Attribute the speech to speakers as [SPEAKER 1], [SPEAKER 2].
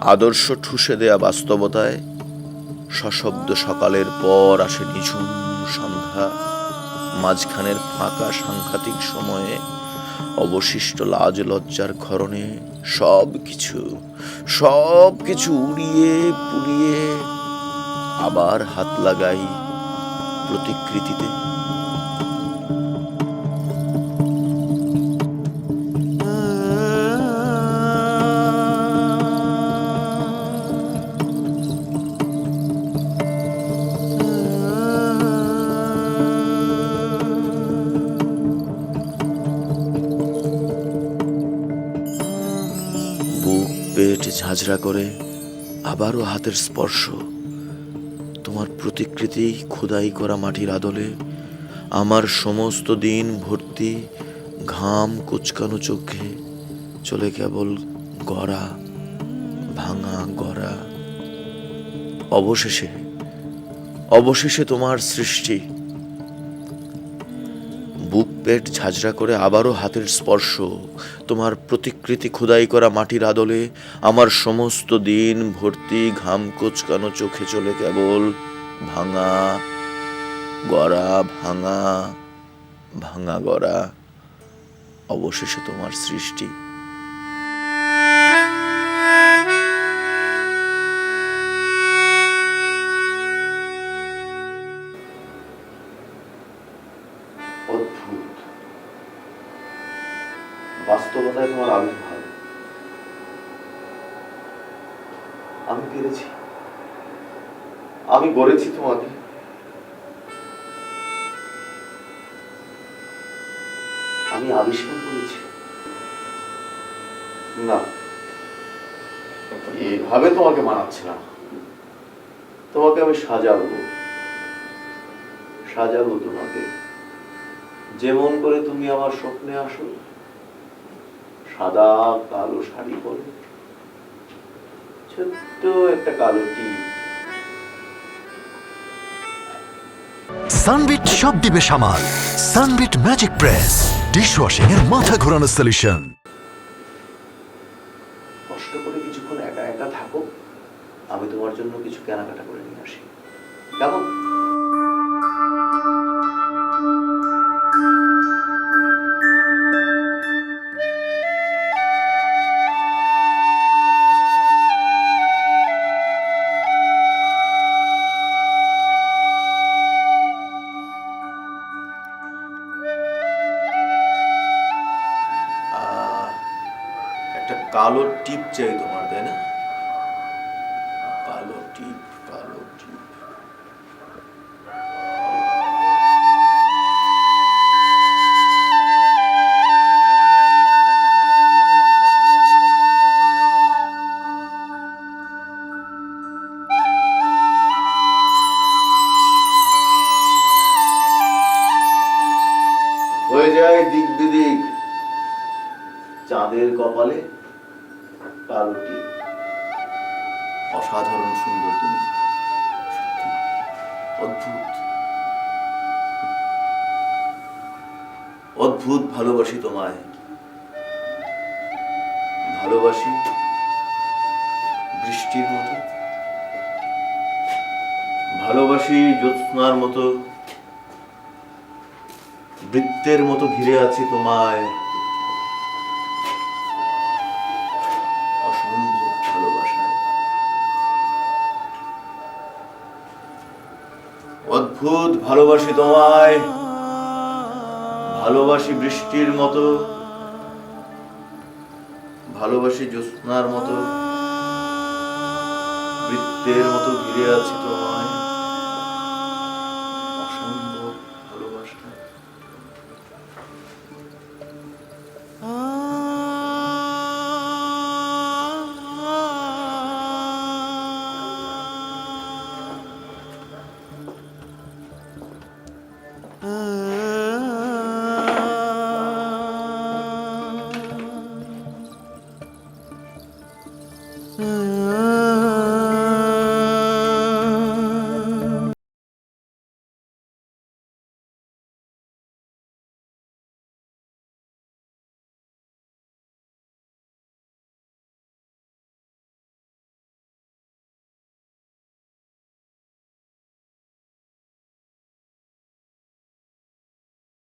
[SPEAKER 1] আদর্শ ঠুসে দেয়া বাস্তবতায় সশব্দ সকালের পর আসে নিঝুম সন্ধ্যা। মাঝখানের ফাঁকা সাংঘাতিক সময়ে অবশিষ্ট লাজ লজ্জার ক্ষরণে সব কিছু সব কিছু উড়িয়ে পুড়িয়ে আবার হাত লাগাই প্রতিকৃতিতে। পেট ঝাঁঝরা করে, আবারও হাতের স্পর্শ। তোমার প্রতিকৃতি খোদাই করা মাটির আদলে, আমার সমস্ত দিন ভর্তি ঘাম কুচকানো চোখে চলে কেবল গড়া, ভাঙা গড়া। অবশেষে অবশেষে তোমার সৃষ্টি বুক পেট ঝাঁঝরা করে আবারও হাতের স্পর্শ। তোমার প্রতিকৃতি খোদাই করা মাটির আদলে আমার সমস্ত দিন ভর্তি ঘাম কোচকানো চোখে চলে কেবল ভাঙা, গড়া, ভাঙা ভাঙা গড়া। অবশেষে তোমার সৃষ্টি। অদ্ভুত। বাস্তবতায় তোমার আবির্ভাব আমি পেরেছি। আমি গড়েছি তোমাকে। আমি আবিষ্কার করেছি। না, এভাবে তোমাকে মানাচ্ছে না। তোমাকে আমি সাজাবো। সাজাবো তোমাকে। যেমন করে তুমি আমার স্বপ্নে আসো সাদা কালো শাড়ি পরে। ছোট্ট একটা কালো টিপ
[SPEAKER 2] সানবিট সব দিবে সামাল। Sunbit magic press dish dishwashing এর মাথা ঘোরানো সলিউশন
[SPEAKER 1] কষ্ট করে কিছুক্ষণ একা একা থাকো আমি তোমার জন্য কিছু কেনাকাটা করে নিয়ে আসি। কেমন? কালো টিপ চাই তোমার, তাই না? কালো টিপ কালো টিপ। হয়ে যায় দিক বিদিক। চাঁদের কপালে কালো অসাধারণ সুন্দর তুমি। অদ্ভুত। অদ্ভুত ভালোবাসি তোমায়। ভালোবাসি বৃষ্টির মতো। ভালোবাসি জ্যোৎস্নার মতো। বৃত্তের মতো ঘিরে আছি তোমায়। অদ্ভুত ভালোবাসি তোমায়। ভালোবাসি বৃষ্টির মতো। ভালোবাসি জ্যোৎস্নার মতো। বৃত্তের মতো ঘিরে আছি তোমায়।